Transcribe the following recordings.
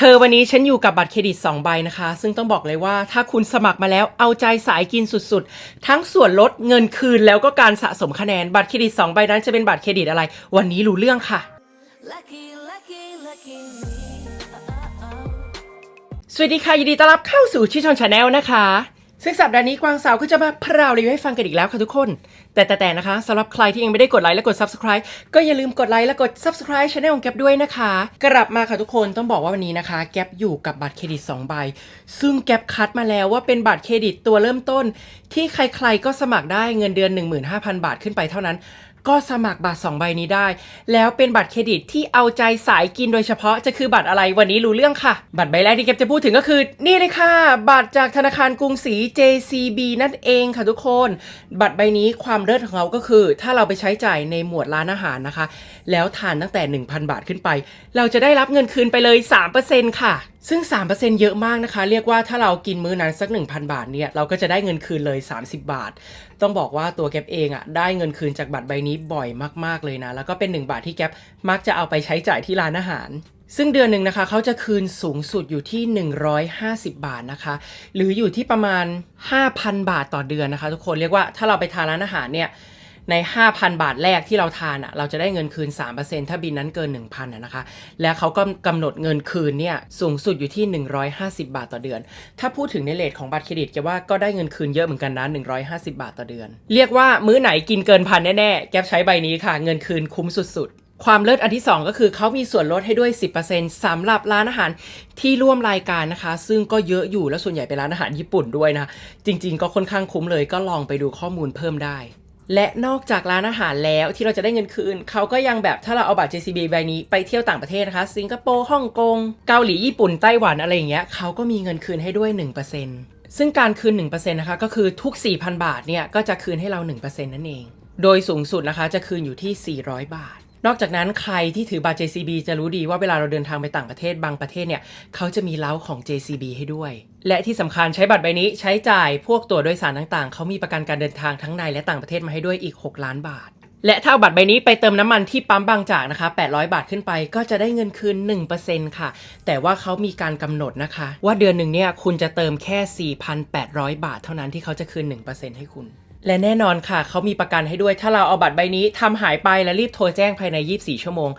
เธอวันนี้ฉันอยู่กับบัตรเครดิต 2 ใบนะคะ ซึ่งต้องบอกเลยว่าถ้าคุณสมัครมาแล้วเอาใจสายกินสุดๆ ทั้งส่วนลดเงินคืนแล้วก็การสะสมคะแนนบัตรเครดิต 2 ใบนั้นจะเป็นบัตรเครดิตอะไร วันนี้รู้เรื่องค่ะ Lucky, lucky, lucky me. Uh-oh. สวัสดีค่ะ ยินดีต้อนรับเข้าสู่ชิชอนชาแนลนะคะ ซึ่งสัปดาห์นี้กวางสาวก็จะมาพราวรีวิวให้ฟังกันอีกแล้วค่ะทุกคน แต่แต่แต่นะคะสำหรับใครที่ยังไม่ได้กดไลค์และกด subscribe ก็อย่าลืมกดไลค์และกด subscribe ช anel ของแก๊ปด้วยนะคะ กลับมาค่ะทุกคนต้องบอกว่าวันนี้นะคะ แก๊ปอยู่กับบัตรเครดิต 2 ใบ ซึ่งแก๊ปคัดมาแล้วว่าเป็นบัตรเครดิตตัวเริ่มต้น ที่ใครๆก็สมัครได้เงินเดือน 15,000 บาทขึ้นไปเท่านั้น ก็สมัครบัตร 2 ใบนี้ได้ แล้วเป็นบัตรเครดิตที่เอาใจสายกินโดยเฉพาะจะคือบัตรอะไรวันนี้รู้เรื่องค่ะ บัตรใบแรกที่เก็บจะพูดถึงก็คือ นี่เลยค่ะ บัตรจากธนาคารกรุงศรี JCB นั่นเองค่ะทุกคน บัตรใบนี้ความเลิศของเราก็คือ ถ้าเราไปใช้จ่ายในหมวดร้านอาหารนะคะ แล้วทานตั้งแต่ 1,000 บาทขึ้นไป เราจะได้รับเงินคืนไปเลย 3%ค่ะซึ่ง 3%เยอะมากนะคะ เรียกว่าถ้าเรากินมื้อนั้นสัก 1,000 บาทเนี่ย เราก็จะได้เงินคืนเลย 30 บาท ต้องบอกว่าตัวแก๊ปเองอะ่ะได้เงินคืนจากบัตรใบนี้บ่อยมากๆเลยนะ แล้วก็เป็น 1 บาทที่แก๊ปมักจะเอาไปใช้จ่ายที่ร้านอาหาร ซึ่งเดือนหนึ่งนะคะเขาจะคืนสูงสุดอยู่ที่ 150 บาทนะคะ หรืออยู่ที่ประมาณ 5,000 บาทต่อเดือนนะคะ ทุกคนเรียกว่าถ้าเราไปทานร้านอาหารเนี่ย ใน 5,000 บาทแรกที่เราทานอะเราจะได้เงินคืน 3%ถ้าบินนั้นเกิน 1,000อะนะคะ และเขาก็กำหนดเงินคืนเนี่ยสูงสุดอยู่ที่ 150 บาทต่อเดือน ถ้าพูดถึงในเลทของบัตรเครดิตแกว่าก็ได้เงินคืนเยอะเหมือนกันนะ 150 บาทต่อเดือน เรียกว่ามื้อไหนกินเกินพันแน่ๆ แกใช้ใบนี้ค่ะ เงินคืนคุ้มสุดๆ ความเลิศอันที่ 2 ก็คือเขามีส่วนลดให้ด้วย 10%สำหรับร้านอาหารที่ร่วมรายการนะคะ ซึ่งก็เยอะอยู่และส่วนใหญ่เป็นร้านอาหารญี่ปุ่นด้วยนะ จริง ๆ ก็ค่อนข้างคุ้มเลยก็ลองไปดูข้อมูลเพิ่มได้ และนอกจากร้านอาหารแล้วที่เราจะได้เงินคืน เขาก็ยังแบบถ้าเราเอาบัตร JCB ใบนี้ไปเที่ยวต่างประเทศนะคะ สิงคโปร์ฮ่องกงเกาหลีญี่ปุ่นไต้หวันอะไรอย่างเงี้ยเขาก็มีเงินคืนให้ด้วย 1%ซึ่งการคืน 1%นะคะก็คือทุก 4,000 บาทเนี่ยก็จะคืนให้เรา 1%นั่นเอง โดยสูงสุดนะคะจะคืนอยู่ที่ 400 บาท นอกจากนั้นใครที่ถือบัตร JCB จะรู้ดีว่าเวลาเราเดินทางไปต่างประเทศบางประเทศเนี่ยเขาจะมีเล้าของ JCB ให้ด้วย และที่สำคัญใช้บัตรใบนี้ใช้จ่ายพวกตั๋วโดยสารต่างๆ เขามีประกันการเดินทางทั้งในและต่างประเทศมาให้ด้วยอีก 6 ล้านบาท และถ้าเอาบัตรใบนี้ไปเติมน้ำมันที่ปั๊มบางจากนะคะ 800 บาทขึ้นไปก็จะได้เงินคืน 1%ค่ะ แต่ว่าเขามีการกำหนดนะคะ ว่าเดือนหนึ่งเนี่ยคุณจะเติมแค่ 4,800 บาท เท่านั้นที่เขาจะคืน 1%ให้คุณ และแน่นอนค่ะ เขามีประกันให้ด้วย ถ้าเราเอาบัตรใบนี้ทำหายไปและรีบโทรแจ้งภายใน 24 ชั่วโมง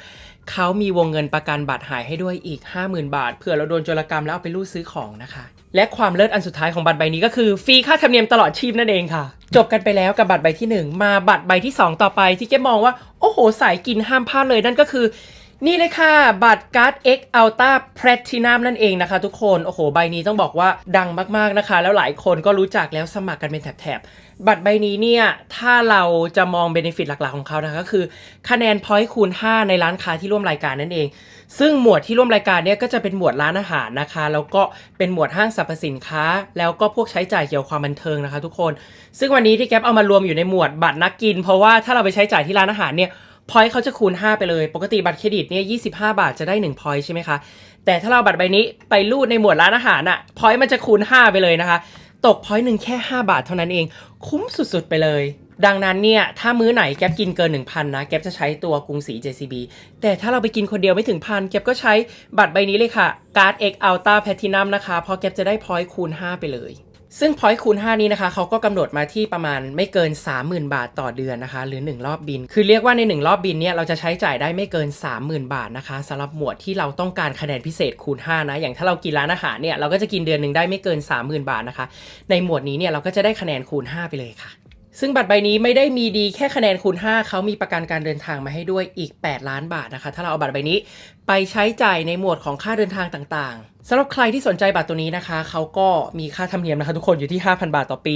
เขามีวงเงินประกันบัตรหายให้ด้วยอีก 50,000 บาทเผื่อเราโดนโจรกรรมแล้วเอาไปรูดซื้อของนะคะ และความเลิศอันสุดท้ายของบัตรใบนี้ก็คือฟรีค่าธรรมเนียมตลอดชีพนั่นเองค่ะ จบกันไปแล้วกับบัตรใบที่ 1 มาบัตรใบที่ 2 ต่อไปที่แกมองว่าโอ้โหสายกินห้ามพลาดเลยนั่นก็คือ นี่เลยค่ะ บัตรการ์ด X Ultra Platinum นั่นเองนะคะทุกคน โอ้โห ใบนี้ต้องบอกว่าดังมากๆนะคะ แล้วหลายคนก็รู้จักแล้วสมัครกันเป็นแถบๆ บัตรใบนี้เนี่ย ถ้าเราจะมองเบนฟิตหลักๆของเขานะคะก็คือ คะแนนพอยต์คูณ 5 ในร้านค้าที่ร่วมรายการนั่นเอง ซึ่งหมวดที่ร่วมรายการเนี่ยก็จะเป็นหมวดร้านอาหารนะคะ แล้วก็เป็นหมวดห้างสรรพสินค้า แล้วก็พวกใช้จ่ายเกี่ยวกับความบันเทิงนะคะ ทุกคน ซึ่งวันนี้ที่แก๊ปเอามารวมอยู่ในหมวดบัตรนักกิน เพราะว่าถ้าเราไปใช้จ่ายที่ร้านอาหารเนี่ย พอยต์เขาจะคูณ 5 ไปเลย ปกติบัตรเครดิตเนี่ย25 บาทจะได้1พอยต์ใช่ไหมคะ แต่ถ้าเราบัตรใบนี้ไปรูดในหมวดร้านอาหารอะพอยต์มันจะคูณ 5 ไปเลยนะคะ ตกพอยต์หนึ่งแค่ 5 บาทเท่านั้นเอง คุ้มสุดๆไปเลย ดังนั้นเนี่ยถ้ามื้อไหนแก๊ปกินเกิน 1,000 นะ แก๊ปจะใช้ตัวกรุงศรี JCB แต่ถ้าเราไปกินคนเดียวไม่ถึงพันแก๊ปก็ใช้บัตรใบนี้เลยค่ะ Card X Ultra Platinum นะคะเพราะแก๊ปจะได้พอยต์คูณ 5 ไปเลย ซึ่งพอยต์คูณ 5 นี้นะคะเขาก็กำหนดมาที่ประมาณไม่เกิน 30,000 บาทต่อเดือนนะคะ หรือ 1 รอบบิน คือเรียกว่าใน 1 รอบบินเนี่ยเราจะใช้จ่ายได้ไม่เกิน 30,000 บาทนะคะสำหรับหมวดที่เราต้องการคะแนนพิเศษคูณ 5 นะ อย่างถ้าเรากินร้านอาหารเนี่ยเราก็จะกินเดือนหนึ่งได้ไม่เกิน 30,000 บาทนะคะ ในหมวดนี้เนี่ยเราก็จะได้คะแนนคูณ 5 ไปเลยค่ะ ซึ่งบัตรใบนี้ไม่ได้มีดีแค่คะแนนคูณ 5 เขามีประกันการเดินทางมาให้ด้วยอีก 8 ล้านบาทนะคะ ถ้าเราเอาบัตรใบนี้ไปใช้จ่ายในหมวดของค่าเดินทางต่างๆสำหรับใครที่สนใจบัตรตัวนี้นะคะ เขาก็มีค่าธรรมเนียมนะคะทุกคนอยู่ที่ 5,000 บาทต่อปี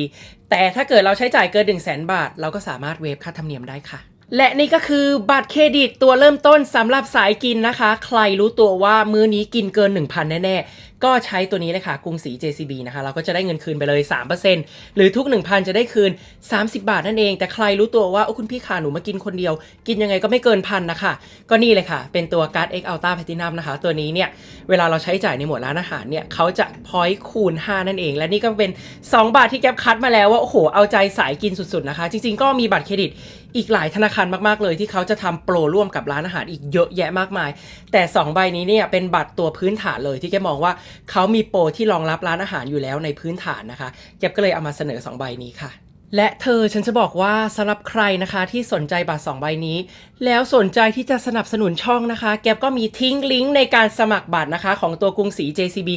แต่ถ้าเกิดเราใช้จ่ายเกิน 1 0 0 0 0 0บาท เราก็สามารถเวฟค่าธรรมเนียมได้ค่ะและนี่ก็คือบัตรเครดิตตัวเริ่มต้นสำหรับสายกินนะคะ ใครรู้ตัวว่ามื้อนี้กินเกิน 1,000 แน่ๆ ก็ใช้ตัวนี้เลยค่ะกรุงศรี JCB นะคะ เราก็จะได้เงินคืนไปเลย 3%หรือทุก 1,000 จะได้คืน 30 บาทนั่นเอง แต่ใครรู้ตัวว่าโอ้คุณพี่ขาหนูมากินคนเดียว กินยังไงก็ไม่เกินพันนะคะ ก็นี่เลยค่ะ เป็นตัวการ์ด X Ultra Platinum นะคะ ตัวนี้เนี่ย เวลาเราใช้จ่ายในหมวดร้านอาหารเนี่ยเขาจะพอยต์คูณ 5 นั่นเอง และนี่ก็เป็น 2 บาทที่แก๊ปคัดมาแล้วว่าโอ้โหเอาใจสายกินสุดๆนะคะ จริงๆ ก็มีบัตรเครดิตอีกหลายธนาคารมากๆ เลยที่เขาจะทำโปรร่วมกับร้านอาหารอีกเยอะแยะมากมาย แต่ 2 ใบนี้เนี่ยเป็นบัตรตัวพื้นฐานเลยที่แกมองว่าเขามีโปรที่รองรับร้านอาหารอยู่แล้วในพื้นฐานนะคะ เจ็บก็เลยเอามาเสนอ 2 ใบนี้ค่ะ และเธอฉันจะบอกว่าสำหรับใครนะคะที่สนใจบัตร2ใบนี้ แล้วสนใจที่จะสนับสนุนช่องนะคะ แกบก็มีทิ้งลิงก์ในการสมัครบัตรนะคะ ของตัวกรุงศรี JCB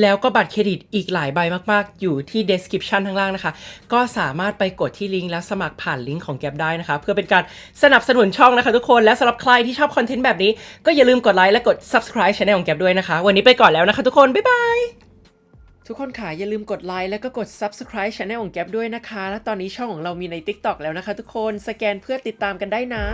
แล้วก็บัตรเครดิตอีกหลายใบมากๆ อยู่ที่ description ข้างล่างนะคะ ก็สามารถไปกดที่ลิงก์แล้วสมัครผ่านลิงก์ของแกบได้นะคะ เพื่อเป็นการสนับสนุนช่องนะคะ ทุกคนและสำหรับใครที่ชอบคอนเทนต์แบบนี้ก็อย่าลืมกดไลค์และกด subscribe channel ของแกบด้วยนะคะ วันนี้ไปก่อนแล้วนะคะ ทุกคนบ๊ายบาย ทุกคนค่ะอย่าลืมกดไลค์แล้วก็กด subscribe channel ของแก๊บด้วยนะคะ และตอนนี้ช่องของเรามีใน TikTok แล้วนะคะทุกคนสแกนเพื่อติดตามกันได้นะ